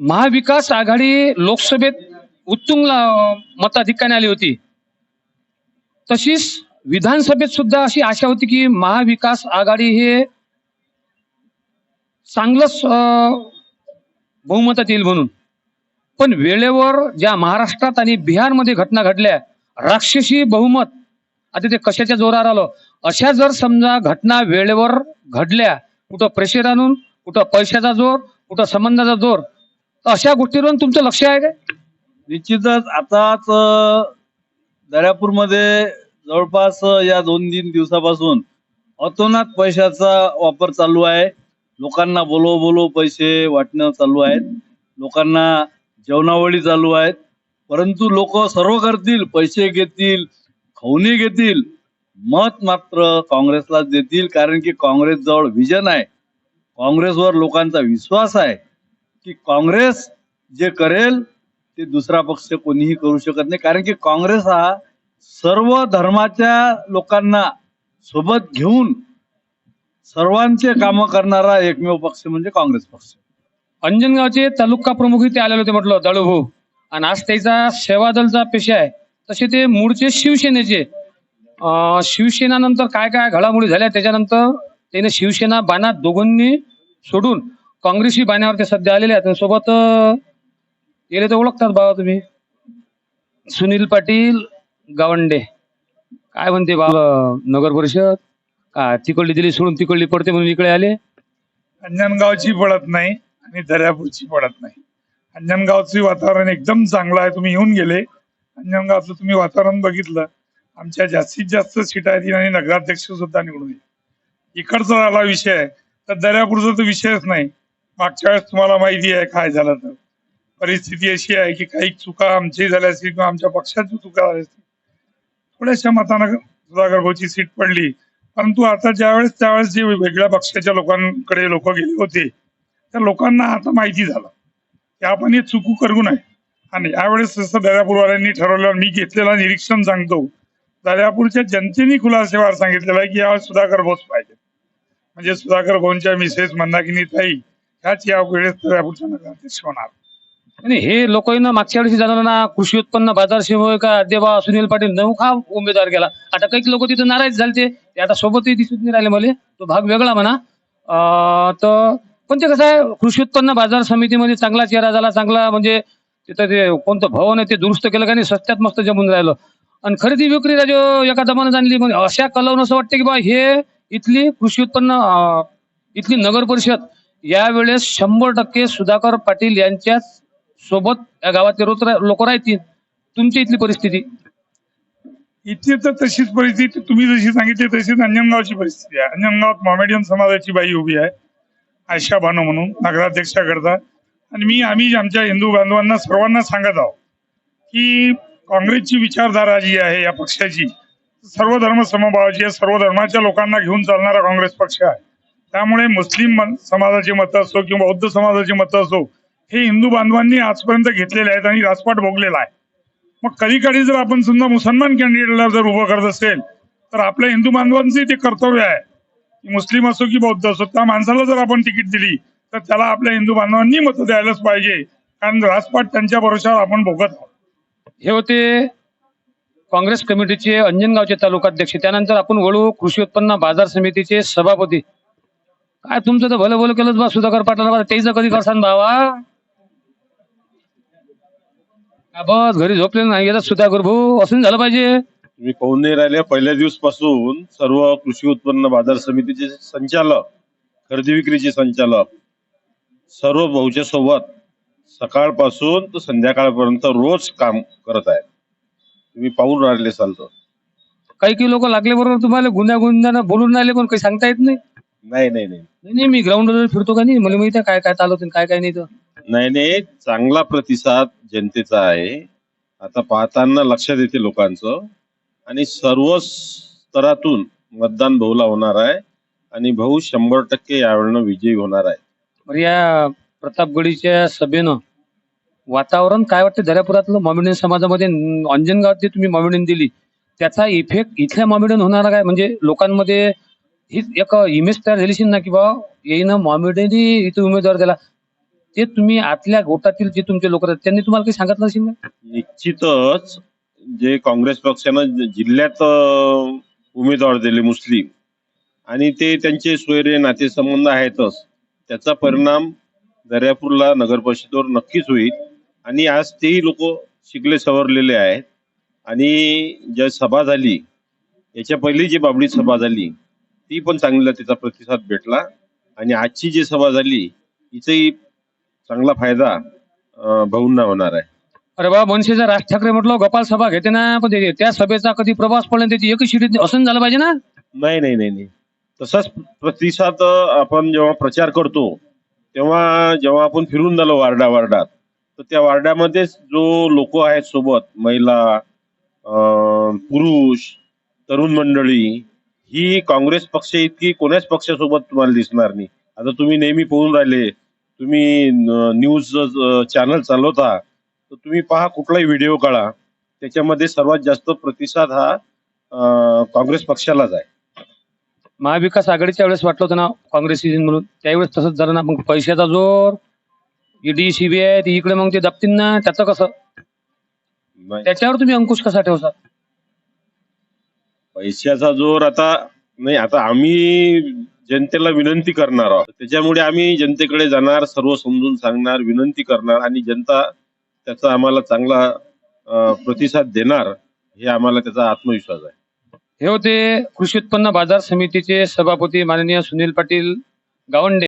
महाविकास आघाडी लोकसभेत उत्तुंग मताधिक्याने आली होती. तशीच विधानसभेत सुद्धा अशी आशा होती की महाविकास आघाडी हे चांगलंच बहुमतात येईल म्हणून. पण वेळेवर ज्या महाराष्ट्रात आणि बिहारमध्ये घटना घडल्या राक्षसी बहुमत आता ते कशाच्या जोरावर आलं? अशा जर समजा घटना वेळेवर घडल्या कुठं प्रेशर आणून कुठं पैशाचा जोर कुठं संबंधाचा जोर अशा गोष्टीवरून तुमचं लक्ष आहे का निश्चितच आताच दर्यापूरमध्ये जवळपास या दोन तीन दिवसापासून अतोनात पैशाचा वापर चालू आहे. लोकांना बोलो बोलो पैसे वाटणं चालू आहेत. लोकांना जेवणावळी चालू आहेत. परंतु लोक सर्व करतील पैसे घेतील खवणी घेतील. मत मात्र काँग्रेसलाच देतील कारण की काँग्रेस जवळ विजन आहे. काँग्रेसवर लोकांचा विश्वास आहे. की काँग्रेस जे करेल ते दुसरा पक्ष कोणीही करू शकत नाही. कारण की काँग्रेस हा सर्व धर्माच्या लोकांना सोबत घेऊन सर्वांचे कामं करणारा एकमेव पक्ष म्हणजे काँग्रेस पक्ष. अंजनगावचे तालुका प्रमुखही ते आलेले होते म्हटलं दळूभाऊ आणि आज त्याचा सेवादलचा पेशा आहे. तसे ते मूळचे शिवसेनेचे. शिवसेना शिवसेनानंतर काय काय घडामोडी झाल्या त्याच्यानंतर त्याने शिवसेना बाणा दोघांनी सोडून काँग्रेसी बाण्यावर ते सध्या आलेले आहेत सोबत गेले तर ओळखतात बाबा तुम्ही. सुनील पाटील गावंडे. काय म्हणते बाबा? नगर परिषद? का तिकडली दिली सोडून तिकडली पडते म्हणून इकडे आले? अंजनगावची पडत नाही आणि दर्यापूरची पडत नाही. अंजनगावचे वातावरण एकदम चांगलं आहे. तुम्ही येऊन गेले. अंजनगावचं तुम्ही वातावरण बघितलं. आमच्या जास्तीत जास्त सीटा येतील आणि नगराध्यक्ष सुद्धा निवडून येईल. इकडचा आला विषय आहे. तर दर्यापूरचा तर विषयच नाही. मागच्या वेळेस तुम्हाला माहिती आहे काय झालं तर परिस्थिती अशी आहे की काही चुका आमची झाल्या असतील किंवा आमच्या पक्षाची चुका झाल्या असतील थोड्याशा मतानं सुधाकर भाऊची सीट पडली. परंतु आता ज्यावेळेस त्यावेळेस जे वेगळ्या पक्षाच्या लोकांकडे लोक गेले होते त्या लोकांना आता माहिती झालं. की आपण हे चुकू करू नये. आणि यावेळेस जसं दर्यापूरवाल्यांनी ठरवलं मी घेतलेलं निरीक्षण सांगतो. दर्यापूरच्या जनतेने खुलासेवार सांगितलेलं आहे की यावेळेस सुधाकर भाऊच पाहिजे म्हणजे सुधाकर भाऊंच्या मिसेस मंदाकिनी ताई त्याच या वेळेस दर्यापूरच्या होणार. आणि हे लोकांना मागच्या वर्षी जाणार ना कृषी उत्पन्न बाजार सेवक का देवा सुनील पाटील नौखा उमेदवार गेला. आता काही लोक तिथे नाराज झाले ते आता सोबतही दिसून नाही राहिले मला. तो भाग वेगळा म्हणा. तर पण ते कसं आहे कृषी उत्पन्न बाजार समितीमध्ये चांगला चेहरा झाला चांगला म्हणजे तिथं ते कोणतं भवन आहे ते दुरुस्त केलं का नाही सस्त्यात मस्त जमून राहिलं. आणि खरेदी विक्री राजो एका दमानं आणली म्हणजे अशा कलावून असं वाटतं की बा हे इथली कृषी उत्पन्न इथली नगर परिषद यावेळेस शंभर टक्के सुधाकर पाटील यांच्याच सोबत या गावातले लोक राहतील. तुमची इथली परिस्थिती? इथे तर तशीच परिस्थिती तुम्ही जशी सांगितली तशीच अंजनगावची परिस्थिती आहे. अंजनगावात मॉमेडियन समाजाची बाई उभी आहे आयशा भानो म्हणून नगराध्यक्षाकरता आणि मी आम्ही आमच्या हिंदू बांधवांना सर्वांना सांगत आहोत की काँग्रेसची विचारधारा जी आहे या पक्षाची सर्व धर्म समभावाची आहे सर्व धर्माच्या लोकांना घेऊन चालणारा काँग्रेस पक्ष आहे. त्यामुळे मुस्लिम मन- समाजाची मतं असो किंवा बौद्ध समाजाची मतं असो हे हिंदू बांधवांनी आजपर्यंत घेतलेले आहेत आणि राजपाट भोगलेला आहे. मग कधी कधी जर आपण समजा मुसलमान कॅन्डिडेटला जर उभं करत असेल तर आपल्या हिंदू बांधवांचे ते कर्तव्य आहे. की मुस्लिम असो की बौद्ध असो त्या माणसाला जर आपण तिकीट दिली तर त्याला आपल्या हिंदू बांधवांनी मतं द्यायलाच पाहिजे. कारण राजपाट त्यांच्या भरोशावर आपण भोगत आहोत. हे होते काँग्रेस कमिटीचे अंजनगावचे तालुकाध्यक्ष. त्यानंतर आपण वळू कृषी उत्पन्न बाजार समितीचे सभापती. काय तुमचं तर भलं भलं केलं बा सुधाकर पाटला त्याचं कधी करसान भावा? का बस घरी झोपले नाही येतात सुधाकर भाऊ असं झालं पाहिजे. तुम्ही पाहून नाही राहिले पहिल्या दिवसपासून सर्व कृषी उत्पन्न बाजार समितीचे संचालक खरेदी विक्रीचे संचालक सर्व भाऊच्या सोबत सकाळपासून तर संध्याकाळपर्यंत रोज काम करत आहेत. तुम्ही पाहून राहिले तर. काही काही लोक लागले बरोबर तुम्हाला गुन्ह्या गुन्ह्यानं बोलून राहिले पण काही सांगता येत नाही. नाही नाही नाही. नाही नाही मी ग्राउंडवर फिरतो का नाही? मला माहिती आहे काय काय चालवत आणि काय काय नाही तर. नाही नाही चांगला प्रतिसाद जनतेचा आहे. आता पाहताना लक्षात येते लोकांचं. आणि सर्व स्तरातून मतदान भाऊला होणार आहे. आणि भाऊ शंभर टक्के यावेळेला विजयी होणार आहे. बरं या प्रतापगडीच्या सभेनं वातावरण काय वाटतं? दर्यापुरातलं मॉमेडियन समाजामध्ये अंजनगावात जे तुम्ही मॉमेडियन दिली. त्याचा इफेक्ट इथल्या मॉमेडियन होणार काय? म्हणजे लोकांमध्ये हीच एक इमेज तयार झाली ना की बा येईन मॉमेडियन इथे उमेदवार दिला. ते तुम्ही आतल्या गोटातील जे तुमचे लोक आहेत त्यांनी तुम्हाला काही सांगितलं असेल ना? निश्चितच जे काँग्रेस पक्षानं ज- जिल्ह्यात अं, उमेदवार दिले मुस्लिम. आणि ते त्यांचे सोयरे नातेसंबंध आहेतच. त्याचा परिणाम दर्यापूरला नगर परिषदेवर नक्कीच होईल. आणि आज तेही लोक शिकले सवरलेले आहेत. आणि ज्या सभा झाली याच्या पहिली जी बाबडी सभा झाली ती पण चांगला त्याचा प्रतिसाद भेटला. आणि आजची जी सभा झाली हिचाही चांगला फायदा भाऊंना होणार आहे. अरे बा मनसेचा राज ठाकरे म्हटलं गोपाल सभा घेते ना पण ते- त्या सभेचा कधी प्रवास पडला त्याची एकही शिडीत असं झालं पाहिजे ना? नाही नाही नाही नाही. तसाच प्रतिसाद अं, आपण जेव्हा प्रचार करतो तेव्हा जेव्हा आपण फिरून झालो वार्डा वार्डात तर त्या वार्डामध्येच जो लोक आहेत सोबत महिला अं, पुरुष तरुण मंडळी ही काँग्रेस पक्ष इतकी कोण्याच पक्षासोबत तुम्हाला दिसणार नाही. आता तुम्ही नेहमी पाहून राहिले तुम्ही न्यूज चॅनल चालवता तर तुम्ही पहा कुठलाही व्हिडिओ काढा त्याच्यामध्ये सर्वात जास्त प्रतिसाद हा काँग्रेस पक्षालाच आहे. महाविकास आघाडीच्या वेळेस वाटलं होतं ना काँग्रेस म्हणून त्यावेळेस तसंच झालं ना मग पैशाचा जोर ईडी सीबीआय इकडे मग ते दबतील ना त्याचं कसं? त्याच्यावर तुम्ही अंकुश कसा ठेवसा पैशाचा जोर आता नाही आता आम्ही जनतेला विनंती करणार आहोत. त्याच्यामुळे आम्ही जनतेकडे जाणार सर्व समजून सांगणार विनंती करणार आणि जनता त्याचा आम्हाला चांगला प्रतिसाद देणार हे आम्हाला त्याचा आत्मविश्वास आहे. हे होते कृषी उत्पन्न बाजार समितीचे सभापती माननीय सुनील पाटील गावंडे.